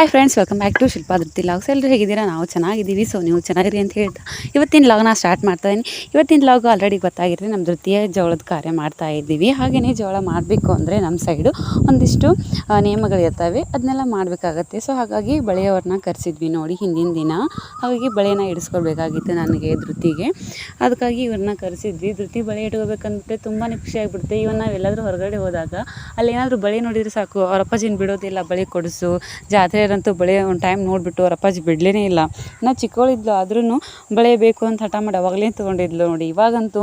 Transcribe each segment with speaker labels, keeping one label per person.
Speaker 1: Hi friends welcome back to Shilpa Drupti logs ಎಲ್ಲರೂ ಹೇಗಿದ್ದೀರಾ? ನಾವು ಚೆನ್ನಾಗಿದ್ದೀವಿ. ಸೊ ನೀವು ಚೆನ್ನಾಗಿರಿ ಅಂತ ಹೇಳ್ತಾ. ಇವತ್ತಿನ ಲಾಗ್ನ ಸ್ಟಾರ್ಟ್ ಮಾಡ್ತಾಯಿದ್ದೀನಿ ಇವತ್ತಿನ ಲಾಗ್ ಆಲ್ರೆಡಿ ಗೊತ್ತಾಗಿರ್ತೀನಿ ನಮ್ಮ ಧೃತಿಯ ಜೋಳದ ಕಾರ್ಯ ಮಾಡ್ತಾ ಇದ್ದೀವಿ. ಹಾಗೆಯೇ ಜೋಳ ಮಾಡಬೇಕು ಅಂದರೆ ನಮ್ಮ ಸೈಡು ಒಂದಿಷ್ಟು ನಿಯಮಗಳಿರ್ತವೆ ಅದನ್ನೆಲ್ಲ ಮಾಡಬೇಕಾಗತ್ತೆ. ಸೊ ಹಾಗಾಗಿ ಬಳೆಯವ್ರನ್ನ ಕರೆಸಿದ್ವಿ ನೋಡಿ ಹಿಂದಿನ ದಿನ. ಹಾಗಾಗಿ ಬಳೆನ ಇಡಿಸ್ಕೊಳ್ಬೇಕಾಗಿತ್ತು ನನಗೆ ಧೃತಿಗೆ ಅದಕ್ಕಾಗಿ ಇವ್ರನ್ನ ಕರೆಸಿದ್ವಿ. ಧೃತಿ ಬಳೆ ಇಟ್ಕೋಬೇಕಂದ್ರೆ ತುಂಬಾ ಖುಷಿ ಆಗಿಬಿಡುತ್ತೆ ಇವನ್ ನಾವು ಎಲ್ಲಾದರೂ ಹೊರಗಡೆ ಹೋದಾಗ ಅಲ್ಲಿ ಏನಾದರೂ ಬಳೆ ನೋಡಿದರೆ ಸಾಕು. ಅವ್ರ ಅಪ್ಪಾಜಿನ ಬಿಡೋದಿಲ್ಲ ಬಳೆ ಕೊಡಿಸು. ಜಾತ್ರೆಯರಂತೂ ಬಳೆ ಒಂದು ಟೈಮ್ ನೋಡಿಬಿಟ್ಟು ಅವ್ರ ಅಪ್ಪಾಜಿ ಬಿಡಲೇ ಇಲ್ಲ. ನಾ ಚಿಕ್ಕವಳಿದ್ಲು ಆದ್ರೂ ಬಳೆ ಬೇಕು ಅಂತ ಹಠ ಮಾಡಿ ಅವಾಗಲೇ ತೊಗೊಂಡಿದ್ಲು ನೋಡಿ. ಇವಾಗಂತೂ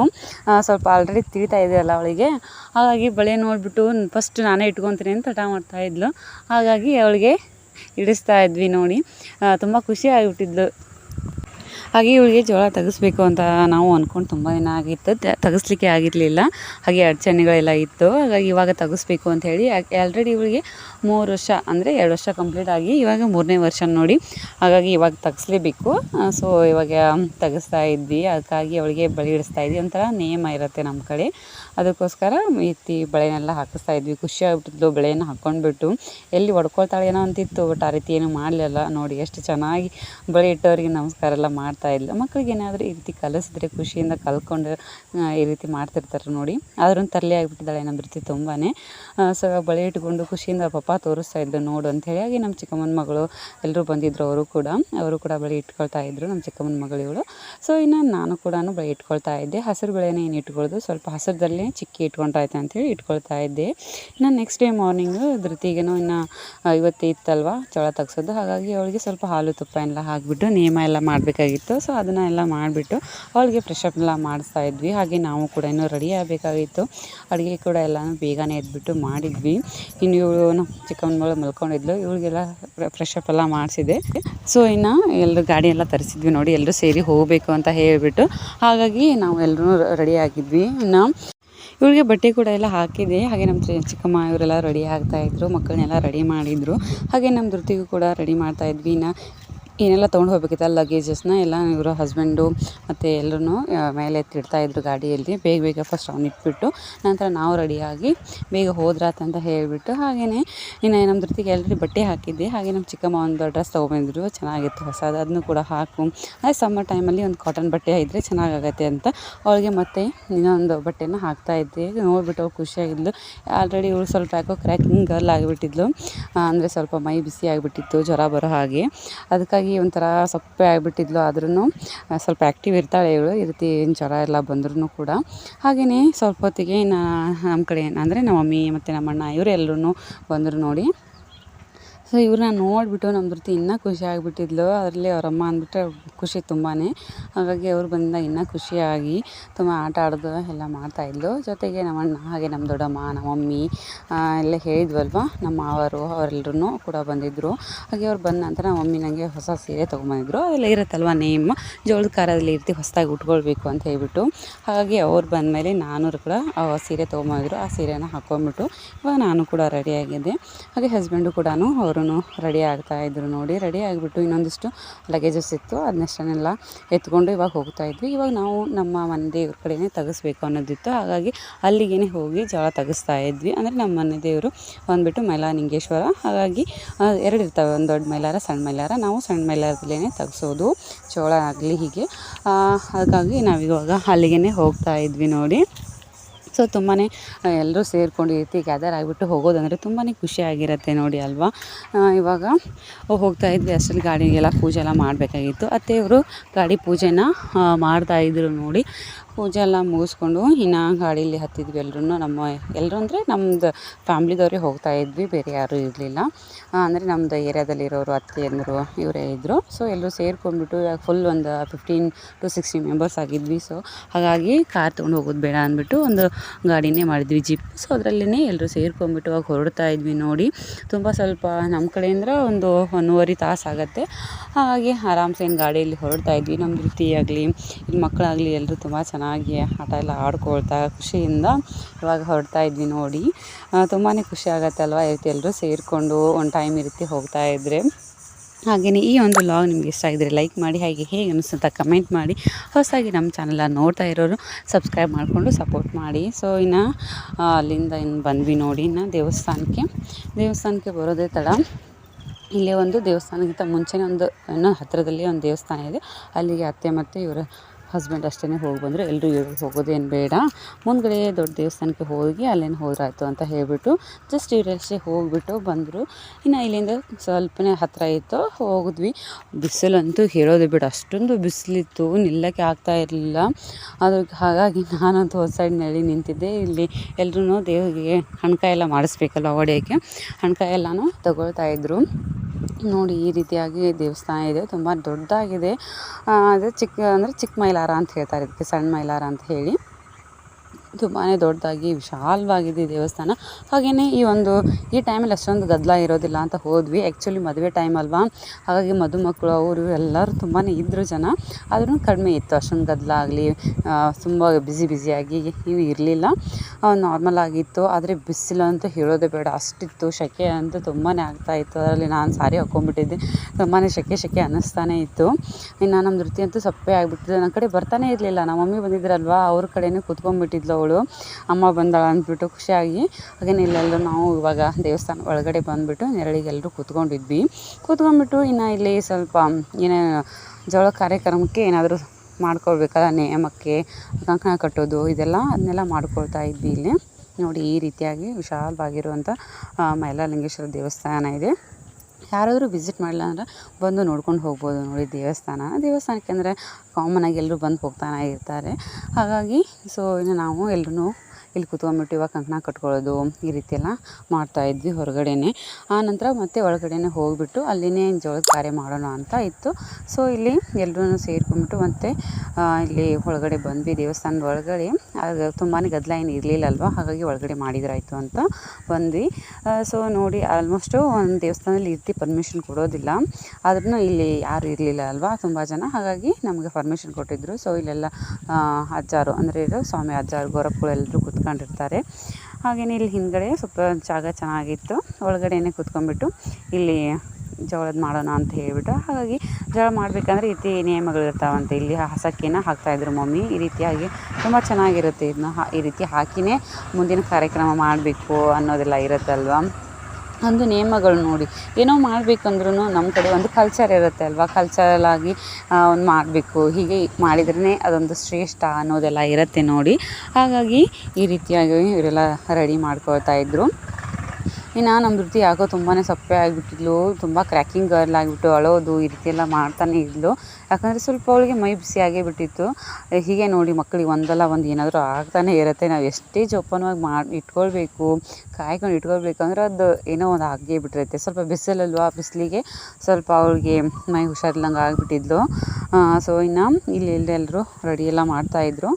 Speaker 1: ಸ್ವಲ್ಪ ಆಲ್ರೆಡಿ ತಿಳಿತಾ ಇದೆಯಲ್ಲ ಅವಳಿಗೆ. ಹಾಗಾಗಿ ಬಳೆ ನೋಡಿಬಿಟ್ಟು ಫಸ್ಟ್ ನಾನೇ ಇಟ್ಕೊತೀನಿ ಅಂತ ಹಠ ಮಾಡ್ತಾಯಿದ್ಲು ಹಾಗಾಗಿ ಅವಳಿಗೆ ಇಡಿಸ್ತಾ ಇದ್ವಿ ನೋಡಿ. ತುಂಬ ಖುಷಿ ಆಗಿಬಿಟ್ಟಿದ್ಲು. ಹಾಗೆ ಇವಳಿಗೆ ಜೋಳ ತೆಗೆಸ್ಬೇಕು ಅಂತ ನಾವು ಅಂದ್ಕೊಂಡು ತುಂಬ ದಿನ ಆಗಿತ್ತು. ತೆಗೆಸ್ಲಿಕ್ಕೆ ಆಗಿರಲಿಲ್ಲ. ಹಾಗೆ ಅಡಚಣೆಗಳೆಲ್ಲ ಇತ್ತು. ಹಾಗಾಗಿ ಇವಾಗ ತೆಗೆಸ್ಬೇಕು ಅಂತ ಹೇಳಿ ಆಲ್ರೆಡಿ ಇವಳಿಗೆ ಮೂರು ವರ್ಷ ಅಂದರೆ ಎರಡು ವರ್ಷ ಕಂಪ್ಲೀಟ್ ಆಗಿ ಇವಾಗ ಮೂರನೇ ವರ್ಷ ನೋಡಿ. ಹಾಗಾಗಿ ಇವಾಗ ತೆಗಿಸ್ಲೇಬೇಕು. ಸೊ ಇವಾಗ ತೆಗೆಸ್ತಾ ಇದ್ವಿ. ಅದಕ್ಕಾಗಿ ಅವಳಿಗೆ ಬಳೆ ಇಡಿಸ್ತಾ ಇದ್ವಿ. ಒಂಥರ ನಿಯಮ ಇರುತ್ತೆ ನಮ್ಮ ಕಡೆ. ಅದಕ್ಕೋಸ್ಕರ ಇತ್ತಿ ಬಳೆನೆಲ್ಲ ಹಾಕಿಸ್ತಾ ಇದ್ವಿ. ಖುಷಿ ಬಳೆಯನ್ನು ಹಾಕ್ಕೊಂಡ್ಬಿಟ್ಟು ಎಲ್ಲಿ ಹೊಡ್ಕೊಳ್ತಾಳೆ ಏನೋ ಅಂತಿತ್ತು, ಬಟ್ ಆ ರೀತಿ ಏನೂ ಮಾಡಲಿಲ್ಲ. ನೋಡಿ ಎಷ್ಟು ಚೆನ್ನಾಗಿ ಬಳೆ ಇಟ್ಟವರಿಗೆ ನಮಸ್ಕಾರ ಎಲ್ಲ ಮಾಡ್ತಾ ಇದ್ಲು. ಮಕ್ಳಿಗೆ ಏನಾದರೂ ಈ ರೀತಿ ಕಲಿಸಿದ್ರೆ ಖುಷಿಯಿಂದ ಕಲ್ತ್ಕೊಂಡು ಈ ರೀತಿ ಮಾಡ್ತಿರ್ತಾರೆ ನೋಡಿ. ಆದ್ರೂ ತರಲೆ ಆಗಿಬಿಟ್ಟಿದ್ದಾಳೆ ನಮ್ಮ ರೀತಿ ತುಂಬಾ ಸೊ, ಬಳೆ ಇಟ್ಕೊಂಡು ಖುಷಿಯಿಂದ ಪಪ್ಪ ತೋರಿಸ್ತಾ ಇದ್ದು ನೋಡು ಅಂತ ಹೇಳಿ. ನಮ್ಮ ಚಿಕ್ಕಮ್ಮನ ಮಗಳು ಎಲ್ಲರೂ ಬಂದಿದ್ದರು ಅವರು ಕೂಡ. ಅವರು ಕೂಡ ಬಳೆ ಇಟ್ಕೊಳ್ತಾ ಇದ್ದರು ನಮ್ಮ ಚಿಕ್ಕಮ್ಮನ ಮಗಳು ಇವಳು. ಸೊ, ಇನ್ನು ನಾನು ಕೂಡ ಬಳೆ ಇಟ್ಕೊಳ್ತಾ ಇದ್ದೆ. ಹಸಿರು ಬಳೆನೇ ಏನು ಇಟ್ಕೊಳ್ಳೋದು ಸ್ವಲ್ಪ ಹಸಿರದಲ್ಲೇ ಚಿಕ್ಕಿ ಇಟ್ಕೊಂಡ್ರಾಯ್ತು ಅಂತೇಳಿ ಇಟ್ಕೊಳ್ತಾ ಇದ್ದೆ. ಇನ್ನು ನೆಕ್ಸ್ಟ್ ಡೇ ಮಾರ್ನಿಂಗು ಧೃತಿಗೇನೋ ಇನ್ನು ಇವತ್ತೇ ಇತ್ತಲ್ವ? ಚೊಳ ತಗ್ಸೋದು. ಹಾಗಾಗಿ ಅವಳಿಗೆ ಸ್ವಲ್ಪ ಹಾಲು ತುಪ್ಪ ಎಲ್ಲ ಹಾಕಿಬಿಟ್ಟು, ನಿಯಮ ಎಲ್ಲ ಮಾಡಬೇಕಾಗಿತ್ತು. ಸೊ ಅದನ್ನು ಎಲ್ಲ ಮಾಡಿಬಿಟ್ಟು ಅವಳಿಗೆ ಫ್ರೆಶ್ ಎಲ್ಲ ಮಾಡಿಸ್ತಾ ಇದ್ವಿ. ಹಾಗೆ ನಾವು ಕೂಡ ಇನ್ನೂ ರೆಡಿ ಆಗಬೇಕಾಗಿತ್ತು. ಅಡುಗೆ ಕೂಡ ಎಲ್ಲನೂ ಬೇಗನೆ ಎದ್ಬಿಟ್ಟು ಮಾಡಿದ್ವಿ. ಇನ್ನು ಇವಳು ನಮ್ಮ ಚಿಕ್ಕಮ್ಮನ ಮಲ್ಕೊಂಡಿದ್ಲು. ಇವಳಿಗೆಲ್ಲ ಫ್ರೆಶ್ ಎಲ್ಲ ಮಾಡಿಸಿದೆ. ಸೊ ಇನ್ನು ಎಲ್ಲರೂ ಗಾಡಿ ಎಲ್ಲ ತರಿಸಿದ್ವಿ ನೋಡಿ ಎಲ್ಲರೂ ಸೇರಿ ಹೋಗಬೇಕು ಅಂತ ಹೇಳಿಬಿಟ್ಟು. ಹಾಗಾಗಿ ನಾವು ಎಲ್ಲರೂ ರೆಡಿ ಆಗಿದ್ವಿ. ಇನ್ನು ಇವಳಿಗೆ ಬಟ್ಟೆ ಕೂಡ ಎಲ್ಲ ಹಾಕಿದೆ. ಹಾಗೆ ನಮ್ಮ ಚಿಕ್ಕಮ್ಮ ಇವರೆಲ್ಲ ರೆಡಿ ಆಗ್ತಾಯಿದ್ರು ಮಕ್ಕಳನ್ನೆಲ್ಲ ರೆಡಿ ಮಾಡಿದರು. ಹಾಗೆ ನಮ್ಮ ಧೃತಿಗೂ ಕೂಡ ರೆಡಿ ಮಾಡ್ತಾಯಿದ್ವಿ ಇನ್ನು ಏನೆಲ್ಲ ತೊಗೊಂಡು ಆ ಲಗೇಜಸ್ನ, ಎಲ್ಲ ಇವರು ಹಸ್ಬೆಂಡು ಮತ್ತು ಎಲ್ಲರೂ ಮೇಲೆ ಎತ್ತಿಡ್ತಾ ಇದ್ದರು ಗಾಡಿಯಲ್ಲಿ. ಬೇಗ ಬೇಗ ಫಸ್ಟ್ ಅವ್ನು ಇಟ್ಬಿಟ್ಟು, ನಂತರ ನಾವು ರೆಡಿಯಾಗಿ ಬೇಗ ಹೋದ್ರಾತ ಅಂತ ಹೇಳಿಬಿಟ್ಟು ಹಾಗೆಯೇ ಇನ್ನು ನಮ್ಮ ಜೊತೆಗೆ ಎಲ್ಲರೂ ಬಟ್ಟೆ ಹಾಕಿದ್ದೆ. ಹಾಗೆ ನಮ್ಮ ಚಿಕ್ಕಮ್ಮ ಒಂದು ಡ್ರೆಸ್ ತೊಗೊಬಂದಿದ್ರು ಚೆನ್ನಾಗಿತ್ತು ಹೊಸದು. ಅದನ್ನು ಕೂಡ ಹಾಕು. ಅದೇ ಸಮ್ಮರ್ ಟೈಮಲ್ಲಿ ಒಂದು ಕಾಟನ್ ಬಟ್ಟೆ ಇದ್ದರೆ ಚೆನ್ನಾಗಾಗತ್ತೆ ಅಂತ. ಅವಳಿಗೆ ಮತ್ತೆ ಇನ್ನೊಂದು ಬಟ್ಟೆನ ಹಾಕ್ತಾ ಇದ್ದೆ. ನೋಡಿಬಿಟ್ಟು ಅವ್ಳು ಖುಷಿಯಾಗಿದ್ಲು. ಆಲ್ರೆಡಿ ಇವಳು ಸ್ವಲ್ಪ ಯಾಕೋ ಕ್ರ್ಯಾಕಿಂಗ್ ಗರ್ಲ್ ಆಗಿಬಿಟ್ಟಿದ್ಲು. ಅಂದರೆ ಸ್ವಲ್ಪ ಮೈ ಬಿಸಿ ಆಗಿಬಿಟ್ಟಿತ್ತು ಜ್ವರ ಬರೋ ಹಾಗೆ. ಅದಕ್ಕಾಗಿ ಒಂಥರ ಸಪ್ಪೆ ಆಗಿಬಿಟ್ಟಿದ್ಲು ಆದ್ರೂ ಸ್ವಲ್ಪ ಆ್ಯಕ್ಟಿವ್ ಇರ್ತಾಳೆ ಇವಳು, ಈ ರೀತಿ ಏನು ಜ್ವರ ಎಲ್ಲ ಬಂದ್ರೂ ಕೂಡ. ಹಾಗೆಯೇ ಸ್ವಲ್ಪ ಹೊತ್ತಿಗೆ ನಾ ನಮ್ಮ ಕಡೆ, ಅಂದರೆ ನಮ್ಮ ಮಮ್ಮಿ ಮತ್ತು ನಮ್ಮ ಅಣ್ಣ ಇವರು ಎಲ್ಲರೂ ಬಂದರು ನೋಡಿ ಸೊ ಇವ್ರನ್ನ ನೋಡಿಬಿಟ್ಟು ನಮ್ಮ ಧೃತಿ ಇನ್ನೂ ಖುಷಿ ಆಗಿಬಿಟ್ಟಿದ್ಲು. ಅದರಲ್ಲಿ ಅವರಮ್ಮ ಅಂದ್ಬಿಟ್ರೆ ಖುಷಿ ತುಂಬಾ ಹಾಗಾಗಿ ಅವ್ರು ಬಂದಾಗ ಇನ್ನೂ ಖುಷಿಯಾಗಿ ತುಂಬ ಆಟ ಆಡೋದು ಎಲ್ಲ ಮಾಡ್ತಾಯಿದ್ಲು ಜೊತೆಗೆ ನಮ್ಮ ಅಣ್ಣ ಹಾಗೆ ನಮ್ಮ ದೊಡ್ಡಮ್ಮ, ನಮ್ಮ ಮಮ್ಮಿ ಎಲ್ಲ ಹೇಳಿದ್ವಲ್ವ? ನಮ್ಮ ಮಾವರು ಅವರೆಲ್ಲರೂ ಕೂಡ ಬಂದಿದ್ದರು ಹಾಗೆ ಅವ್ರು ಬಂದ ನಂತರ ನಮ್ಮ ಮಮ್ಮಿ ನನಗೆ ಹೊಸ ಸೀರೆ ತೊಗೊಂಬಂದಿದ್ರು. ಅದೆಲ್ಲ ಇರುತ್ತಲ್ವ? ನೇಮ್, ಜೋಳದ ಖಾರದಲ್ಲಿ ಇರ್ತಿ ರೀತಿ ಹೊಸದಾಗಿ ಉಟ್ಕೊಳ್ಬೇಕು ಅಂತ ಹೇಳ್ಬಿಟ್ಟು. ಹಾಗಾಗಿ ಅವ್ರು ಬಂದಮೇಲೆ ನಾನು ಕೂಡ ಆ ಸೀರೆ ತೊಗೊಂಬಂದಿದ್ರು. ಆ ಸೀರೆನ ಹಾಕ್ಕೊಂಬಿಟ್ಟು ಇವಾಗ ನಾನು ಕೂಡ ರೆಡಿಯಾಗಿದ್ದೆ ಹಾಗೆ ಹಸ್ಬೆಂಡು ಕೂಡ ಅವರು ರೆಡಿ ಆಗ್ತಾ ಇದ್ರು ನೋಡಿ, ರೆಡಿ ಆಗಿಬಿಟ್ಟು ಇನ್ನೊಂದಿಷ್ಟು ಲಗೇಜಸ್ ಇತ್ತು ಅದನ್ನಷ್ಟನ್ನೆಲ್ಲ ಎತ್ಕೊಂಡು ಇವಾಗ ಹೋಗ್ತಾ ಇದ್ವಿ. ಇವಾಗ ನಾವು ನಮ್ಮ ಮನೆ ದೇವ್ರ ಕಡೆನೇ ತೆಗಿಸ್ಬೇಕು ಅನ್ನೋದಿತ್ತು. ಹಾಗಾಗಿ ಅಲ್ಲಿಗೇ ಹೋಗಿ ಜೋಳ ತೆಗಿಸ್ತಾ ಇದ್ವಿ. ಅಂದರೆ ನಮ್ಮ ಮನೆ ದೇವರು ಬಂದುಬಿಟ್ಟು ಮೈಲಾನಿಂಗೇಶ್ವರ. ಹಾಗಾಗಿ ಎರಡು ಇರ್ತವೆ, ಒಂದು ದೊಡ್ಡ ಮೈಲಾರ, ಸಣ್ಣ ಮೈಲಾರ. ನಾವು ಸಣ್ಣ ಮೈಲಾರದಲ್ಲೇ ತೆಗೆಸೋದು ಜೋಳ ಆಗಲಿ ಹೀಗೆ. ಹಾಗಾಗಿ ನಾವಿವಾಗ ಅಲ್ಲಿಗೆ ಹೋಗ್ತಾ ಇದ್ವಿ ನೋಡಿ. ಸೊ ತುಂಬಾ ಎಲ್ಲರೂ ಸೇರಿಕೊಂಡು ಇರ್ತೀವಿ ರೀತಿ ಗ್ಯಾದರ್ ಆಗಿಬಿಟ್ಟು ಹೋಗೋದಂದರೆ ತುಂಬಾ ಖುಷಿಯಾಗಿರುತ್ತೆ ನೋಡಿ ಅಲ್ವಾ? ಇವಾಗ ಹೋಗ್ತಾ ಇದ್ವಿ ಅಷ್ಟರಲ್ಲಿ ಗಾಡಿಗೆಲ್ಲ ಪೂಜೆ ಎಲ್ಲ ಮಾಡಬೇಕಾಗಿತ್ತು. ಅತ್ತೆಯವರು ಗಾಡಿ ಪೂಜೆನ ಮಾಡ್ತಾಯಿದ್ರು ನೋಡಿ. ಪೂಜೆ ಎಲ್ಲ ಮುಗಿಸ್ಕೊಂಡು ಇನ್ನು ಗಾಡೀಲಿ ಹತ್ತಿದ್ವಿ ಎಲ್ಲರೂ ನಮ್ಮ ಎಲ್ಲರೂ ಅಂದರೆ ನಮ್ಮದು ಫ್ಯಾಮ್ಲಿದವರೇ ಹೋಗ್ತಾ ಇದ್ವಿ, ಬೇರೆ ಯಾರೂ ಇರಲಿಲ್ಲ. ಅಂದರೆ ನಮ್ಮದು ಏರಿಯಾದಲ್ಲಿರೋರು ಅತ್ತೆಯಂದರು ಇವರೇ ಇದ್ದರು ಸೊ ಎಲ್ಲರೂ ಸೇರ್ಕೊಂಡ್ಬಿಟ್ಟು ಫುಲ್ ಒಂದು ಫಿಫ್ಟೀನ್ ಟು ಸಿಕ್ಸ್ಟಿ ಮೆಂಬರ್ಸ್ ಆಗಿದ್ವಿ. ಸೊ ಹಾಗಾಗಿ ಕಾರ್ ತೊಗೊಂಡು ಹೋಗೋದು ಬೇಡ ಅಂದ್ಬಿಟ್ಟು ಒಂದು ಗಾಡಿನೇ ಮಾಡಿದ್ವಿ ಜಿಪ್ ಸೊ ಅದರಲ್ಲೇ ಎಲ್ಲರೂ ಸೇರ್ಕೊಂಡ್ಬಿಟ್ಟು ಅವಾಗ ಹೊರಡ್ತಾ ಇದ್ವಿ ನೋಡಿ. ತುಂಬ ಸ್ವಲ್ಪ ನಮ್ಮ ಕಡೆಯಿಂದ ಒಂದು ಒಂದೂವರೆ ತಾಸು ಆಗುತ್ತೆ. ಹಾಗಾಗಿ ಆರಾಮ್ಸೆ ಗಾಡಿಯಲ್ಲಿ ಹೊರಡ್ತಾ ಇದ್ವಿ. ನಮ್ಮ ವೃತ್ತಿಯಾಗಲಿ ಇಲ್ಲಿ ಮಕ್ಕಳಾಗಲಿ ಎಲ್ಲರೂ ತುಂಬ ಚೆನ್ನಾಗಿ ಆಟ ಎಲ್ಲ ಆಡ್ಕೊಳ್ತಾ ಖುಷಿಯಿಂದ ಇವಾಗ ಹೊರಡ್ತಾ ಇದ್ವಿ ನೋಡಿ. ತುಂಬಾ ಖುಷಿ ಆಗುತ್ತೆ ಅಲ್ವಾ ರೀತಿ ಎಲ್ಲರೂ ಸೇರಿಕೊಂಡು ಒಂದು ಟೈಮ್ ಇರುತ್ತೆ ರೀತಿ ಹೋಗ್ತಾ ಇದ್ದರೆ ಹಾಗೆಯೇ ಈ ಒಂದು ಲಾಗ್ ನಿಮ್ಗೆ ಇಷ್ಟ ಆಗಿದ್ರೆ ಲೈಕ್ ಮಾಡಿ, ಹಾಗೆ ಹೇಗೆ ಅನಿಸುತ್ತಾ ಕಮೆಂಟ್ ಮಾಡಿ. ಹೊಸದಾಗಿ ನಮ್ಮ ಚಾನಲ ನೋಡ್ತಾ ಇರೋರು ಸಬ್ಸ್ಕ್ರೈಬ್ ಮಾಡಿಕೊಂಡು ಸಪೋರ್ಟ್ ಮಾಡಿ. ಸೊ ಇನ್ನು ಅಲ್ಲಿಂದ ಇನ್ನು ಬಂದ್ವಿ ನೋಡಿ ಇನ್ನು ದೇವಸ್ಥಾನಕ್ಕೆ. ದೇವಸ್ಥಾನಕ್ಕೆ ಬರೋದೇ ತಡ. ಇಲ್ಲೇ ಒಂದು ದೇವಸ್ಥಾನಕ್ಕಿಂತ ಮುಂಚೆನೇ ಒಂದು, ಇನ್ನೂ ಹತ್ತಿರದಲ್ಲಿ ಒಂದು ದೇವಸ್ಥಾನ ಇದೆ. ಅಲ್ಲಿಗೆ ಅತ್ತೆ ಮತ್ತು ಇವರ ಹಸ್ಬೆಂಡ್ ಅಷ್ಟೇ ಹೋಗಿ ಬಂದರು. ಎಲ್ಲರೂ ಇವ್ರಿಗೆ ಹೋಗೋದೇನು ಬೇಡ. ಮುಂದ್ಗಡೆ ದೊಡ್ಡ ದೇವಸ್ಥಾನಕ್ಕೆ ಹೋಗಿ ಅಲ್ಲೇನು ಹೋದ್ರಾಯ್ತು ಅಂತ ಹೇಳಿಬಿಟ್ಟು ಜಸ್ಟ್ ಇವರಷ್ಟೇ ಹೋಗಿಬಿಟ್ಟು ಬಂದರು. ಇನ್ನು ಇಲ್ಲಿಂದ ಸ್ವಲ್ಪನೇ ಹತ್ತಿರ ಇತ್ತು. ಹೋಗಿದ್ವಿ. ಬಿಸಿಲಂತೂ ಹೇಳೋದು ಬಿಡು. ಅಷ್ಟೊಂದು ಬಿಸಿಲಿತ್ತು. ನಿಲ್ಲಕ್ಕೆ ಆಗ್ತಾ ಇರಲಿಲ್ಲ. ಅದು ಹಾಗಾಗಿ ನಾನಂತೂ ಸೈಡ್ ನೆರಳಿ ನಿಂತಿದ್ದೆ. ಇಲ್ಲಿ ಎಲ್ಲರೂ ದೇವರಿಗೆ ಹಣ್ಕಾಯಿ ಎಲ್ಲ ಮಾಡಿಸ್ಬೇಕಲ್ಲ ಒಡೆಯೋಕ್ಕೆ. ಹಣ್ಕಾಯಿ ಎಲ್ಲನೂ ತಗೊಳ್ತಾ ಇದ್ದರು ನೋಡಿ ಈ ರೀತಿಯಾಗಿ ದೇವಸ್ಥಾನ ಇದೆ. ತುಂಬ ದೊಡ್ಡದಾಗಿದೆ. ಅದು ಚಿಕ್ಕ, ಅಂದರೆ ಚಿಕ್ಕ ಮೈಲಾರ ಅಂತ ಹೇಳ್ತಾರೆ. ಇದಕ್ಕೆ ಸಣ್ಣ ಮೈಲಾರ ಅಂತ ಹೇಳಿ. ತುಂಬಾ ದೊಡ್ಡದಾಗಿ ವಿಶಾಲವಾಗಿದೆ ದೇವಸ್ಥಾನ. ಹಾಗೆಯೇ ಈ ಒಂದು, ಈ ಟೈಮಲ್ಲಿ ಅಷ್ಟೊಂದು ಗದ್ದಲ ಇರೋದಿಲ್ಲ ಅಂತ ಹೋದ್ವಿ. ಆ್ಯಕ್ಚುಲಿ ಮದುವೆ ಟೈಮ್ ಅಲ್ವಾ? ಹಾಗಾಗಿ ಮದುಮಕ್ಕಳು ಅವರು ಎಲ್ಲರೂ ತುಂಬಾ ಇದ್ದರು ಜನ. ಆದ್ರೂ ಕಡಿಮೆ ಇತ್ತು. ಅಷ್ಟೊಂದು ಗದ್ದಲ ಆಗಲಿ ತುಂಬ ಬ್ಯುಸಿ ಬ್ಯುಸಿಯಾಗಿ ಇವು ಇರಲಿಲ್ಲ. ನಾರ್ಮಲ್ ಆಗಿತ್ತು. ಆದರೆ ಬಿಸಿಲು ಅಂತ ಹೇಳೋದೇ ಬೇಡ. ಅಷ್ಟಿತ್ತು. ಸೆಕೆ ಅಂತೂ ತುಂಬಾ ಆಗ್ತಾಯಿತ್ತು ಅದರಲ್ಲಿ ನಾನು ಸಾರಿ ಹಾಕ್ಕೊಂಬಿಟ್ಟಿದ್ದೆ ತುಂಬಾ ಸೆಕೆ ಸೆಕೆ ಅನ್ನಿಸ್ತಾನೆ ಇತ್ತು. ಇನ್ನು ನಮ್ಮ ನೃತ್ಯ ಅಂತೂ ಸಪ್ಪೆ ಆಗಿಬಿಟ್ಟಿದೆ. ನನ್ನ ಕಡೆ ಬರ್ತಾನೆ ಇರಲಿಲ್ಲ. ನಮ್ಮ ಮಮ್ಮಿ ಬಂದಿದ್ರಲ್ವಾ? ಅವ್ರ ಕಡೆಯೇ ಕೂತ್ಕೊಂಡ್ಬಿಟ್ಟಿದ್ಲು. ಅಮ್ಮ ಬಂದಾಳ ಅಂದ್ಬಿಟ್ಟು ಖುಷಿಯಾಗಿ. ಹಾಗೇನೆ ಇಲ್ಲೆಲ್ಲರೂ ನಾವು ಇವಾಗ ದೇವಸ್ಥಾನ ಒಳಗಡೆ ಬಂದುಬಿಟ್ಟು ನೆರಳಿಗೆ ಎಲ್ಲರೂ ಕೂತ್ಕೊಂಡಿದ್ವಿ. ಕೂತ್ಕೊಂಡ್ಬಿಟ್ಟು ಇನ್ನು ಇಲ್ಲಿ ಸ್ವಲ್ಪ ಏನೇ ಜೋಳ ಕಾರ್ಯಕ್ರಮಕ್ಕೆ ಏನಾದರೂ ಮಾಡ್ಕೊಳ್ಬೇಕಲ್ಲ ನೇಮಕ್ಕೆ, ಕಂಕಣ ಕಟ್ಟೋದು, ಇದೆಲ್ಲ ಅದನ್ನೆಲ್ಲ ಮಾಡ್ಕೊಳ್ತಾ ಇದ್ವಿ ಇಲ್ಲಿ. ನೋಡಿ ಈ ರೀತಿಯಾಗಿ ವಿಶಾಲವಾಗಿರುವಂಥ ಮೈಲಾಲಿಂಗೇಶ್ವರ ದೇವಸ್ಥಾನ ಇದೆ. ಯಾರಾದರೂ ವಿಸಿಟ್ ಮಾಡಿಲ್ಲ ಅಂದ್ರೆ ಬಂದು ನೋಡ್ಕೊಂಡು ಹೋಗ್ಬೋದು ನೋಡಿ ದೇವಸ್ಥಾನ. ದೇವಸ್ಥಾನಕ್ಕೆ ಅಂದರೆ ಕಾಮನಾಗಿ ಎಲ್ಲರೂ ಬಂದು ಹೋಗ್ತಾನೆ ಇರ್ತಾರೆ. ಹಾಗಾಗಿ ಸೊ ಇನ್ನು ನಾವು ಎಲ್ಲರೂ ಇಲ್ಲಿ ಕೂತ್ಕೊಂಡ್ಬಿಟ್ಟು ಇವಾಗ ಕಂಕಣ ಕಟ್ಕೊಳ್ಳೋದು ಈ ರೀತಿ ಎಲ್ಲ ಮಾಡ್ತಾಯಿದ್ವಿ ಹೊರಗಡೆನೇ. ಆ ನಂತರ ಮತ್ತೆ ಒಳಗಡೆನೇ ಹೋಗಿಬಿಟ್ಟು ಅಲ್ಲಿನೇ ಜೋಳದ ಕಾರ್ಯ ಮಾಡೋಣ ಅಂತ ಇತ್ತು. ಸೊ ಇಲ್ಲಿ ಎಲ್ಲರೂ ಸೇರ್ಕೊಂಡ್ಬಿಟ್ಟು ಮತ್ತೆ ಇಲ್ಲಿ ಒಳಗಡೆ ಬಂದ್ವಿ ದೇವಸ್ಥಾನದ ಒಳಗಡೆ. ಆಗ ತುಂಬಾ ಗದ್ದಲ ಏನು ಇರಲಿಲ್ಲ ಅಲ್ವಾ ಹಾಗಾಗಿ ಒಳಗಡೆ ಮಾಡಿದ್ರಾಯಿತು ಅಂತ ಬಂದ್ವಿ. ಸೊ ನೋಡಿ ಆಲ್ಮೋಸ್ಟು ಒಂದು ದೇವಸ್ಥಾನದಲ್ಲಿ ಇರ್ತಿ ಪರ್ಮಿಷನ್ ಕೊಡೋದಿಲ್ಲ. ಆದ್ರೂ ಇಲ್ಲಿ ಯಾರು ಇರಲಿಲ್ಲ ಅಲ್ವಾ? ತುಂಬ ಜನ. ಹಾಗಾಗಿ ನಮಗೆ ಪರ್ಮಿಷನ್ ಕೊಟ್ಟಿದ್ದರು ಸೊ ಇಲ್ಲೆಲ್ಲ ಅಜ್ಜಾರು, ಅಂದರೆ ಇದು ಸ್ವಾಮಿ ಅಜ್ಜಾರು, ಗೋರಪ್ಪಗಳು ಎಲ್ಲರೂ ಕೂತ್ಕೊಂಡಿರ್ತಾರೆ. ಹಾಗೆಯೇ ಇಲ್ಲಿ ಹಿಂದ್ಗಡೆ ಸ್ವಲ್ಪ ಜಾಗ ಚೆನ್ನಾಗಿತ್ತು. ಒಳಗಡೆನೇ ಕೂತ್ಕೊಂಡ್ಬಿಟ್ಟು ಇಲ್ಲಿ ಜೋಳದ ಮಾಡೋಣ ಅಂತ ಹೇಳಿಬಿಟ್ಟು ಹಾಗಾಗಿ ಜೋಳ ಮಾಡಬೇಕಂದ್ರೆ ಈ ರೀತಿ ನಿಯಮಗಳು ಇರ್ತಾವಂತೆ. ಇಲ್ಲಿ ಹಸಕ್ಕಿನ ಹಾಕ್ತಾಯಿದ್ರು ಮಮ್ಮಿ. ಈ ರೀತಿಯಾಗಿ ತುಂಬ ಚೆನ್ನಾಗಿರುತ್ತೆ ಇದನ್ನ ಈ ರೀತಿ ಹಾಕಿಯೇ ಮುಂದಿನ ಕಾರ್ಯಕ್ರಮ ಮಾಡಬೇಕು ಅನ್ನೋದೆಲ್ಲ ಇರುತ್ತಲ್ವ? ಒಂದು ನಿಯಮಗಳು ನೋಡಿ. ಏನೋ ಮಾಡಬೇಕಂದ್ರೂ ನಮ್ಮ ಕಡೆ ಒಂದು ಕಲ್ಚರ್ ಇರುತ್ತೆ ಅಲ್ವಾ? ಕಲ್ಚರಲ್ ಆಗಿ ಒಂದು ಮಾಡಬೇಕು. ಹೀಗೆ ಮಾಡಿದ್ರೇ ಅದೊಂದು ಶ್ರೇಷ್ಠ ಅನ್ನೋದೆಲ್ಲ ಇರುತ್ತೆ ನೋಡಿ. ಹಾಗಾಗಿ ಈ ರೀತಿಯಾಗಿ ಇವರೆಲ್ಲ ರೆಡಿ ಮಾಡ್ಕೊಳ್ತಾ ಇದ್ದರು ಇನ್ನು ನಮ್ಮ ಧೃತಿ ಯಾಕೋ ತುಂಬಾ ಸಪ್ಪೆ ಆಗಿಬಿಟ್ಟಿದ್ಲು, ತುಂಬ ಕ್ರ್ಯಾಕಿಂಗ್ ಗರ್ಲ್ ಆಗಿಬಿಟ್ಟು ಅಳೋದು ಈ ರೀತಿ ಎಲ್ಲ ಮಾಡ್ತಾನೆ ಇದ್ಲು. ಯಾಕಂದರೆ ಸ್ವಲ್ಪ ಅವಳಿಗೆ ಮೈ ಬಿಸಿ ಆಗೇ ಬಿಟ್ಟಿತ್ತು. ಹೀಗೆ ನೋಡಿ ಮಕ್ಕಳಿಗೆ ಒಂದಲ್ಲ ಒಂದು ಏನಾದರೂ ಆಗ್ತಾನೆ ಇರುತ್ತೆ. ನಾವು ಎಷ್ಟೇ ಜೋಪಾನವಾಗಿ ಮಾಡಿ, ಇಟ್ಕೊಳ್ಬೇಕು. ಕಾಯ್ಕೊಂಡು ಇಟ್ಕೋಬೇಕಂದ್ರೆ ಅಂದ್ರೆ ಅದು ಏನೋ ಒಂದು ಆಗೇ ಬಿಟ್ಟಿರುತ್ತೆ. ಸ್ವಲ್ಪ ಬಿಸಿಲಲ್ವಾ? ಬಿಸಿಲಿಗೆ ಸ್ವಲ್ಪ ಅವ್ರಿಗೆ ಮೈ ಹುಷಾರಿಲ್ಲಂಗೆ ಆಗಿಬಿಟ್ಟಿದ್ಲು. ಸೊ ಇನ್ನು ಇಲ್ಲಿ ಎಲ್ಲರೂ ರೆಡಿ ಎಲ್ಲ ಮಾಡ್ತಾಯಿದ್ರು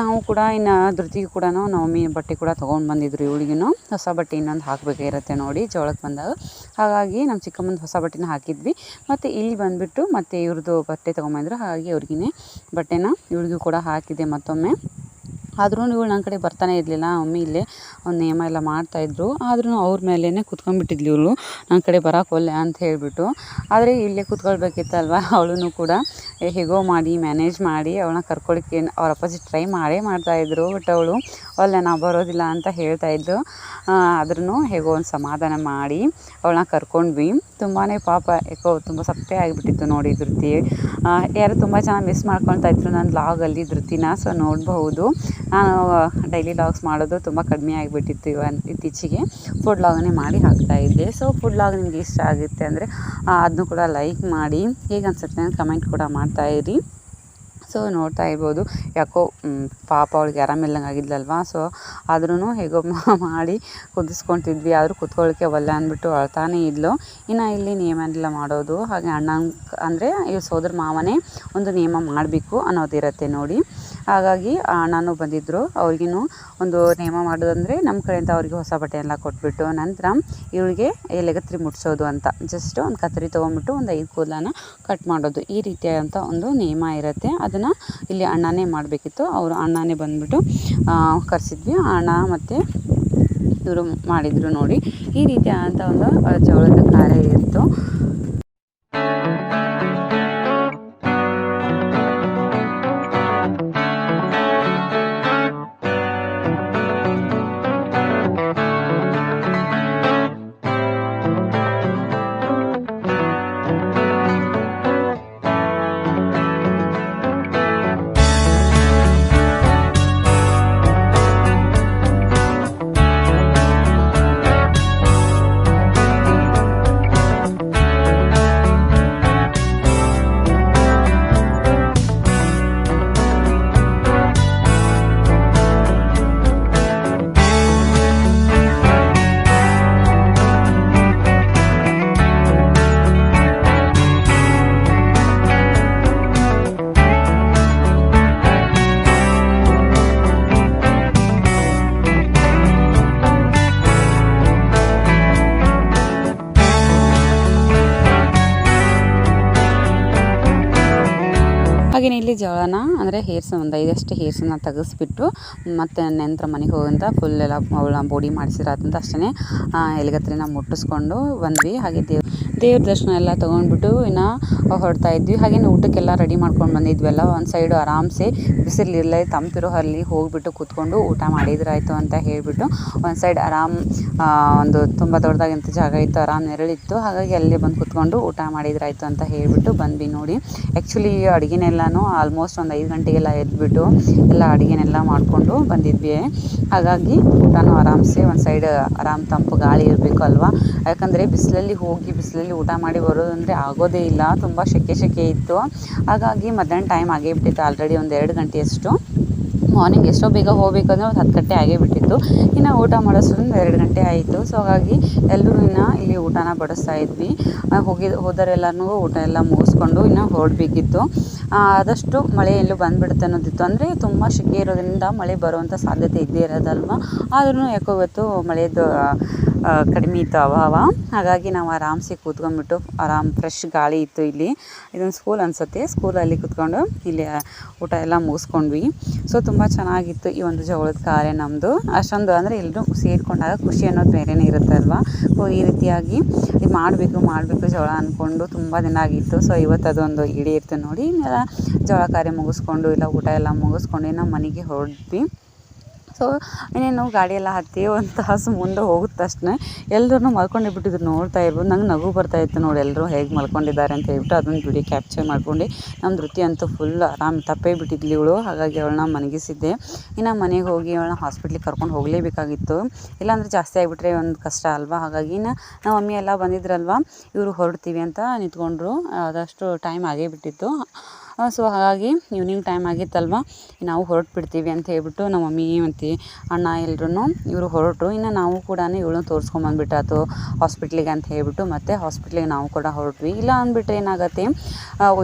Speaker 1: ನಾವು ಕೂಡ ಇನ್ನು ಧೃತಿಗೆ ಕೂಡ ನವಮಿ ಬಟ್ಟೆ ಕೂಡ ತೊಗೊಂಡು ಬಂದಿದ್ರು ಇವಳಿಗೂ ಹೊಸ ಬಟ್ಟೆ ಇನ್ನೊಂದು ಹಾಕಬೇಕಾಗಿರುತ್ತೆ ನೋಡಿ ಜೋಳಕ್ಕೆ ಬಂದಾಗ. ಹಾಗಾಗಿ ನಮ್ಮ ಚಿಕ್ಕಮ್ಮನ ಹೊಸ ಬಟ್ಟೆನ ಹಾಕಿದ್ವಿ. ಮತ್ತು ಇಲ್ಲಿ ಬಂದುಬಿಟ್ಟು ಮತ್ತು ಇವ್ರದ್ದು ಬಟ್ಟೆ ತೊಗೊಂಬಂದ್ರು. ಹಾಗಾಗಿ ಅವ್ರಿಗೇ ಬಟ್ಟೆನ ಇವಳಿಗೂ ಕೂಡ ಹಾಕಿದೆ ಮತ್ತೊಮ್ಮೆ. ಆದ್ರೂ ಇವಳು ನನ್ನ ಕಡೆ ಬರ್ತಾನೆ ಇರಲಿಲ್ಲ ಮಮ್ಮಿ ಇಲ್ಲೇ ಒಂದು ನಿಯಮ ಎಲ್ಲ ಮಾಡ್ತಾಯಿದ್ರು ಆದ್ರೂ ಅವ್ರ ಮೇಲೇ ಕುತ್ಕೊಂಡ್ಬಿಟ್ಟಿದ್ಲು ಇವಳು. ನನ್ನ ಕಡೆ ಬರೋಕೆ ಒಲ್ಲೆ ಅಂತ ಹೇಳಿಬಿಟ್ಟು. ಆದರೆ ಇಲ್ಲೇ ಕೂತ್ಕೊಳ್ಬೇಕಿತ್ತಲ್ವ? ಅವಳೂ ಕೂಡ. ಹೇಗೋ ಮಾಡಿ ಮ್ಯಾನೇಜ್ ಮಾಡಿ, ಅವಳನ್ನ ಕರ್ಕೊಳ್ಳಿಕ್ಕೆ ಅವ್ರ ಅಪ್ಪಾಜಿ ಟ್ರೈ ಮಾಡೇ ಮಾಡ್ತಾಯಿದ್ರು ಬಟ್ ಅವಳು, ಒಲ್ಲೆ ನಾವು ಬರೋದಿಲ್ಲ ಅಂತ ಹೇಳ್ತಾಯಿದ್ಲು ಆದ್ರೂ ಹೇಗೋ ಒಂದು ಸಮಾಧಾನ ಮಾಡಿ ಅವಳನ್ನ ಕರ್ಕೊಂಡ್ವಿ. ತುಂಬಾ ಪಾಪ, ಯಾಕೋ ತುಂಬ ಸಪ್ಪೆ ಆಗಿಬಿಟ್ಟಿತ್ತು ನೋಡಿ ಧೃತಿ. ಯಾರು ತುಂಬ ಚೆನ್ನಾಗಿ ಮಿಸ್ ಮಾಡ್ಕೊಳ್ತಾ ಇದ್ರು ನನ್ನ ಲಾಗಲ್ಲಿ ಧೃತಿನ ಸೊ ನೋಡಬಹುದು. ನಾನು ಡೈಲಿ ಲಾಗ್ಸ್ ಮಾಡೋದು ತುಂಬ ಕಡಿಮೆ ಆಗಿಬಿಟ್ಟಿತ್ತು ಇವನ್ ಇತ್ತೀಚೆಗೆ. ಫುಡ್ ಲಾಗನ್ನೇ ಮಾಡಿ ಹಾಕ್ತಾಯಿದ್ದೆ ಸೊ ಫುಡ್ ಲಾಗ್ ನಿಮಗೆ ಇಷ್ಟ ಆಗುತ್ತೆ ಅಂದರೆ ಅದನ್ನು ಕೂಡ ಲೈಕ್ ಮಾಡಿ. ಹೇಗೆ ಅನ್ಸುತ್ತೆ ಅಂತ ಕಮೆಂಟ್ ಕೂಡ ಮಾಡ್ತಾಯಿರಿ ಸೊ ನೋಡ್ತಾ ಇರ್ಬೋದು. ಯಾಕೋ ಪಾಪ ಅವಳಿಗೆ ಆರಾಮಿಲ್ಲಂಗೆ ಆಗಿದ್ಲಲ್ವ? ಸೊ ಆದ್ರೂ ಹೇಗೋ ಮಾಡಿ ಕುದಿಸ್ಕೊತಿದ್ವಿ. ಆದರೂ ಕುತ್ಕೊಳ್ಳಿಕ್ಕೆ ಒಲ್ಲೆ ಅಂದ್ಬಿಟ್ಟು ಅಳ್ತಾನೇ ಇದ್ಲು. ಇನ್ನು ಇಲ್ಲಿ ನಿಯಮ ಎಲ್ಲ ಮಾಡೋದು. ಹಾಗೆ ಅಣ್ಣ ಅಂದರೆ ಇವ್ರ ಸೋದರ ಮಾವನೇ ಒಂದು ನಿಯಮ ಮಾಡಬೇಕು ಅನ್ನೋದಿರುತ್ತೆ ನೋಡಿ. ಹಾಗಾಗಿ ಅಣ್ಣನೂ ಬಂದಿದ್ದರು ಅವ್ರಿಗೂ ಒಂದು ನೇಮ ಮಾಡೋದಂದರೆ ನಮ್ಮ ಕಡೆಯಿಂದ ಅವ್ರಿಗೆ ಹೊಸ ಬಟ್ಟೆ ಎಲ್ಲ ಕೊಟ್ಬಿಟ್ಟು ನಂತರ ಇವಳಿಗೆ ಎಲೆಗತ್ರಿ ಮುಟ್ಸೋದು ಅಂತ. ಜಸ್ಟ್ ಒಂದು ಕತ್ತರಿ ತೊಗೊಂಬಿಟ್ಟು ಒಂದು ಐದು ಕೂದಲನ್ನ ಕಟ್ ಮಾಡೋದು. ಈ ರೀತಿಯಾದಂಥ ಒಂದು ನಿಯಮ ಇರುತ್ತೆ. ಅದನ್ನು ಇಲ್ಲಿ ಅಣ್ಣನೇ ಮಾಡಬೇಕಿತ್ತು. ಅವರು ಅಣ್ಣನೇ ಬಂದುಬಿಟ್ಟು ಕರೆಸಿದ್ವಿ. ಅಣ್ಣ ಮತ್ತು ಇವರು ಮಾಡಿದರು ನೋಡಿ. ಈ ರೀತಿಯಾದಂಥ ಒಂದು ಜೋಳದ ಕಾರ್ಯ ಇತ್ತು. ಹಾಗೆಯೇ ಇಲ್ಲಿ ಜೋಳನ ಅಂದರೆ ಹೇರ್ಸ್ ಒಂದು ಐದಷ್ಟು ಹೇರ್ಸನ್ನ ತೆಗೆಸ್ಬಿಟ್ಟು ಮತ್ತು ನೆಂತ್ರ ಮನೆಗೆ ಹೋಗಂತ ಫುಲ್ ಎಲ್ಲ ಅವಳ ಬೋಡಿ ಮಾಡಿಸಿರಾತಂತ ಅಷ್ಟೇ ಎಲ್ಲಿಗತ್ರಿನ ಮುಟ್ಟಿಸ್ಕೊಂಡು ಬಂದ್ವಿ. ಹಾಗೆ ದೇವ್, ದೇವ್ರ ದರ್ಶನ ಎಲ್ಲ ತೊಗೊಂಡ್ಬಿಟ್ಟು ಇನ್ನು ಹೊಡ್ತಾ ಇದ್ವಿ. ಹಾಗೆ ಊಟಕ್ಕೆಲ್ಲ ರೆಡಿ ಮಾಡ್ಕೊಂಡು ಬಂದಿದ್ವಲ್ಲ, ಒಂದು ಸೈಡು ಆರಾಮ್ಸೆ ಬಿಸಿಲಿರಲಿ, ತಂಪಿರೋ ಅಲ್ಲಿ ಹೋಗಿಬಿಟ್ಟು ಕೂತ್ಕೊಂಡು ಊಟ ಮಾಡಿದ್ರಾಯಿತು ಅಂತ ಹೇಳಿಬಿಟ್ಟು ಒಂದು ಸೈಡ್ ಆರಾಮ್ ಒಂದು ತುಂಬ ದೊಡ್ಡದಾಗಿಂತ ಜಾಗ ಇತ್ತು, ಆರಾಮ್ ನೆರಳಿತ್ತು. ಹಾಗಾಗಿ ಅಲ್ಲಿ ಬಂದು ಕೂತ್ಕೊಂಡು ಊಟ ಮಾಡಿದ್ರಾಯಿತು ಅಂತ ಹೇಳಿಬಿಟ್ಟು ಬಂದ್ವಿ ನೋಡಿ. ಆ್ಯಕ್ಚುಲಿ ಅಡುಗೆನೆಲ್ಲನೂ ಆಲ್ಮೋಸ್ಟ್ ಒಂದು ಐದು ಗಂಟೆಗೆಲ್ಲ ಎದ್ದುಬಿಟ್ಟು ಎಲ್ಲ ಅಡುಗೆನೆಲ್ಲ ಮಾಡಿಕೊಂಡು ಬಂದಿದ್ವಿ. ಹಾಗಾಗಿ ಊಟನೂ ಆರಾಮ್ಸೆ ಒಂದು ಸೈಡ್ ಆರಾಮ್ ತಂಪು ಗಾಳಿ ಇರಬೇಕು ಅಲ್ವಾ? ಯಾಕಂದರೆ ಬಿಸಿಲಲ್ಲಿ ಹೋಗಿ ಬಿಸಿಲಲ್ಲಿ ಊಟ ಮಾಡಿ ಬರೋದಂದರೆ ಆಗೋದೇ ಇಲ್ಲ. ತುಂಬ ಸೆಕೆ ಸೆಕೆ ಇತ್ತು. ಹಾಗಾಗಿ ಮಧ್ಯಾಹ್ನ ಟೈಮ್ ಆಗೇ ಬಿಟ್ಟಿತ್ತು. ಆಲ್ರೆಡಿ ಒಂದು ಎರಡು ಗಂಟೆಯಷ್ಟು. ಮಾರ್ನಿಂಗ್ ಎಷ್ಟೋ ಬೇಗ ಹೋಗ್ಬೇಕಂದ್ರೆ ಒಂದು ಹತ್ತು ಗಂಟೆ ಆಗೇ ಬಿಟ್ಟಿತ್ತು. ಇನ್ನು ಊಟ ಮಾಡೋಷ್ಟೊಂದು ಎರಡು ಗಂಟೆ ಆಯಿತು. ಸೊ ಹಾಗಾಗಿ ಎಲ್ಲರೂ ಇನ್ನು ಇಲ್ಲಿ ಊಟನ ಬಡಿಸ್ತಾ ಇದ್ವಿ. ಆ, ಹೋಗಿ ಹೋದರೆಲ್ಲನೂ ಊಟ ಎಲ್ಲ ಮುಗಿಸ್ಕೊಂಡು ಇನ್ನು ಹೊರಡಬೇಕಿತ್ತು. ಆದಷ್ಟು ಮಳೆ ಎಲ್ಲೂ ಬಂದುಬಿಡುತ್ತೆ ಅನ್ನೋದಿತ್ತು. ಅಂದರೆ ತುಂಬ ಶೆಕೆ ಇರೋದ್ರಿಂದ ಮಳೆ ಬರುವಂಥ ಸಾಧ್ಯತೆ ಇದ್ದೇ ಇರೋದಲ್ವ? ಆದ್ರೂ ಯಾಕೋ ಇವತ್ತು ಮಳೆದು ಕಡಿಮೆ ಇತ್ತು ಅವಾವ ಹಾಗಾಗಿ ನಾವು ಆರಾಮ್ಸಿ ಕೂತ್ಕೊಂಡ್ಬಿಟ್ಟು ಆರಾಮ್ ಫ್ರೆಶ್ ಗಾಳಿ ಇತ್ತು ಇಲ್ಲಿ. ಇದೊಂದು ಸ್ಕೂಲ್ ಅನಿಸುತ್ತೆ. ಸ್ಕೂಲಲ್ಲಿ ಕೂತ್ಕೊಂಡು ಇಲ್ಲಿ ಊಟ ಎಲ್ಲ ಮುಗಿಸ್ಕೊಂಡ್ವಿ. ಸೊ ತುಂಬ ಚೆನ್ನಾಗಿತ್ತು ಈ ಒಂದು ಜವಳದ ಕಾರ್ಯ ನಮ್ಮದು ಅಷ್ಟೊಂದು ಅಂದರೆ ಎಲ್ಲರೂ ಸೇರಿಕೊಂಡಾಗ ಖುಷಿ ಅನ್ನೋದು ಇರುತ್ತೆ ಅಲ್ವಾ ಸೊ, ಈ ರೀತಿಯಾಗಿ ಇದು ಮಾಡಬೇಕು ಮಾಡಬೇಕು ಜೋಳ ಅಂದ್ಕೊಂಡು ತುಂಬ ದಿನ ಆಗಿತ್ತು. ಸೊ, ಇವತ್ತು ಅದೊಂದು ಈಡೇರಿತು ನೋಡಿ. ಇನ್ನೆಲ್ಲ ಜೋಳ ಕಾರ್ಯ ಮುಗಿಸ್ಕೊಂಡು ಇಲ್ಲ ಊಟ ಎಲ್ಲ ಮುಗಿಸ್ಕೊಂಡು ನಮ್ಮ ಮನೆಗೆ ಹೊರಡ್ವಿ ಸೊ ಇನ್ನೇನು ಗಾಡಿ ಎಲ್ಲ ಹತ್ತಿ ಒಂದು ತಾಸು ಮುಂದೆ ಹೋಗಿದ ತಕ್ಷಣ ಎಲ್ಲರೂ ಮಲ್ಕೊಂಡೇ ಬಿಟ್ಟಿದ್ರು, ನೋಡ್ತಾ ಇರ್ಬೋದು. ನಂಗೆ ನಗು ಬರ್ತಾ ಇತ್ತು ನೋಡಿ ಎಲ್ಲರೂ ಹೇಗೆ ಮಲ್ಕೊಂಡಿದ್ದಾರೆ ಅಂತ ಹೇಳ್ಬಿಟ್ಟು ಅದನ್ನು ವಿಡಿಯೋ ಕ್ಯಾಪ್ಚರ್ ಮಾಡ್ಕೊಂಡು. ನಮ್ಮ ಧೃತಿ ಅಂತೂ ಫುಲ್ ಆರಾಮ್ ತಪ್ಪೇ ಬಿಟ್ಟಿದ್ಲಿ ಇವಳು. ಹಾಗಾಗಿ ಅವಳನ್ನ ಮನಗಿಸಿದ್ದೆ ಇನ್ನು ಮನೆಗೆ ಹೋಗಿ ಅವಳನ್ನ ಹಾಸ್ಪಿಟ್ಲಿಗೆ ಕರ್ಕೊಂಡು ಹೋಗಲೇಬೇಕಾಗಿತ್ತು. ಇಲ್ಲಾಂದರೆ ಜಾಸ್ತಿ ಆಗಿಬಿಟ್ರೆ ಒಂದು ಕಷ್ಟ ಅಲ್ವಾ? ಹಾಗಾಗಿ ಇನ್ನು ನಮ್ಮ ಮಮ್ಮಿ ಎಲ್ಲ ಬಂದಿದ್ರಲ್ವ? ಇವರು ಹೊರಡ್ತೀವಿ ಅಂತ ನಿಂತ್ಕೊಂಡ್ರು. ಆದಷ್ಟು ಟೈಮ್ ಆಗೇ ಬಿಟ್ಟಿತ್ತು. ಸೊ ಹಾಗಾಗಿ ಈವ್ನಿಂಗ್ ಟೈಮ್ ಆಗಿತ್ತಲ್ವ? ನಾವು ಹೊರಟು ಬಿಡ್ತೀವಿ ಅಂತ ಹೇಳ್ಬಿಟ್ಟು ನಮ್ಮ ಮಮ್ಮಿ, ಮತ್ತು ಅಣ್ಣ ಎಲ್ಲರೂ ಇವರು ಹೊರಟರು. ಇನ್ನು ನಾವು ಕೂಡ ಇವಳನ್ನ ತೋರಿಸ್ಕೊಂಬಂದ್ಬಿಟ್ಟಾತು ಹಾಸ್ಪಿಟ್ಲಿಗೆ ಅಂತ ಹೇಳ್ಬಿಟ್ಟು ಮತ್ತು ಹಾಸ್ಪಿಟ್ಲಿಗೆ ನಾವು ಕೂಡ ಹೊರಟ್ವಿ. ಇಲ್ಲ ಅಂದ್ಬಿಟ್ರೆ ಏನಾಗುತ್ತೆ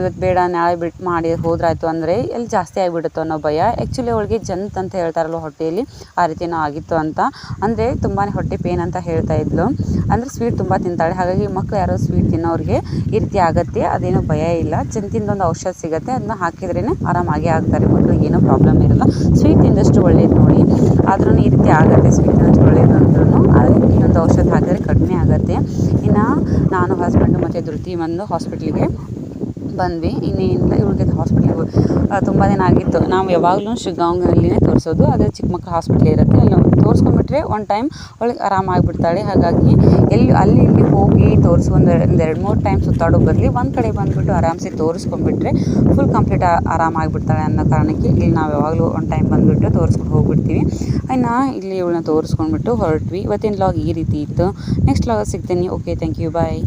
Speaker 1: ಇವತ್ತು ಬೇಡ, ನಾಳೆ ಬಿಟ್ಟು ಮಾಡಿ ಹೋದ್ರಾಯ್ತು ಅಂದರೆ ಎಲ್ಲಿ ಜಾಸ್ತಿ ಆಗಿಬಿಡುತ್ತೋ ಅನ್ನೋ ಭಯ. ಆ್ಯಕ್ಚುಲಿ ಅವಳಿಗೆ ಜಂತ್ ಅಂತ ಹೇಳ್ತಾರಲ್ಲ ಹೊಟ್ಟೆಯಲ್ಲಿ, ಆ ರೀತಿನೂ ಆಗಿತ್ತು ಅಂತ. ಅಂದರೆ ತುಂಬಾ ಹೊಟ್ಟೆ ಪೇನ್ ಅಂತ ಹೇಳ್ತಾ ಇದ್ಲು. ಅಂದರೆ ಸ್ವೀಟ್ ತುಂಬ ತಿಂತಾಳೆ. ಹಾಗಾಗಿ ಮಕ್ಕಳು ಯಾರೋ ಸ್ವೀಟ್ ತಿನ್ನೋರಿಗೆ ಈ ರೀತಿ ಆಗುತ್ತೆ, ಅದೇನೋ ಭಯ ಇಲ್ಲ. ಒಂದು ಔಷಧ ಸಿಗುತ್ತೆ. ಅದನ್ನ ಹಾಕಿದ್ರೇ ಆರಾಮಾಗಿ ಆಗ್ತಾರೆ. ಮಕ್ಕಳಿಗೆ ಏನೂ ಪ್ರಾಬ್ಲಮ್ ಇರಲ್ಲ. ಸ್ವೀಟ್ ತಿಂದಷ್ಟು ಒಳ್ಳೇದು ನೋಡಿ. ಆದ್ರೂ ಈ ರೀತಿ ಆಗುತ್ತೆ ಸ್ವೀಟ್ ತಿಂದಷ್ಟು ಒಳ್ಳೇದು ಅಂದ್ರೂ ಆದರೆ ಇನ್ನೊಂದು ಔಷಧ ಹಾಕಿದ್ರೆ ಕಡಿಮೆ ಆಗುತ್ತೆ. ಇನ್ನು ನಾನು ಹಸ್ಬೆಂಡು ಮತ್ತು ಧೃತಿ ಬಂದು ಹಾಸ್ಪಿಟ್ಲಿಗೆ ಬಂದ್ವಿ. ಇನ್ನೇನಿಲ್ಲ ಇವ್ಳಿಗೆ ಹಾಸ್ಪಿಟ್ಲಿಗೆ ತುಂಬ ದಿನ ಆಗಿತ್ತು. ನಾವು ಯಾವಾಗಲೂ ಶಿಗ್ಗಾಂವ್ನಲ್ಲಿನೇ ತೋರಿಸೋದು. ಅದೇ ಚಿಕ್ಕ ಮಕ್ಕಳ ಹಾಸ್ಪಿಟ್ಲ್ ಇರುತ್ತೆ. ಅಲ್ಲಿ ತೋರಿಸ್ಕೊಂಡ್ಬಿಟ್ರೆ ಒನ್ ಟೈಮ್ ಅವಳಿಗೆ ಆರಾಮಾಗಿಬಿಡ್ತಾಳೆ ಹಾಗಾಗಿ ಎಲ್ಲಿ ಅಲ್ಲಿ ಇಲ್ಲಿ ಹೋಗಿ ತೋರಿಸಿ ಒಂದು ಒಂದು ಎರಡು ಮೂರು ಟೈಮ್ ಸುತ್ತಾಡೋ ಬರಲಿ ಒಂದು ಕಡೆ ಬಂದುಬಿಟ್ಟು ಆರಾಮ್ಸೆ ತೋರಿಸ್ಕೊಂಡ್ಬಿಟ್ರೆ ಫುಲ್ ಕಂಪ್ಲೀಟ್ ಆರಾಮಾಗಿಬಿಡ್ತಾಳೆ ಅನ್ನೋ ಕಾರಣಕ್ಕೆ ಇಲ್ಲಿ ನಾವು ಯಾವಾಗಲೂ ಒಂದು ಟೈಮ್ ಬಂದುಬಿಟ್ಟು ತೋರಿಸ್ಕೊಂಡು ಹೋಗ್ಬಿಡ್ತೀವಿ. ಇನ್ನು ಇಲ್ಲಿ ಇವಳನ್ನ ತೋರಿಸ್ಕೊಂಡ್ಬಿಟ್ಟು ಹೊರಟ್ವಿ. ಇವತ್ತಿನ ಲಾಗ್ ಈ ರೀತಿ ಇತ್ತು. ನೆಕ್ಸ್ಟ್ ಲಾಗ್ ಸಿಗ್ತೀನಿ. Okay thank you bye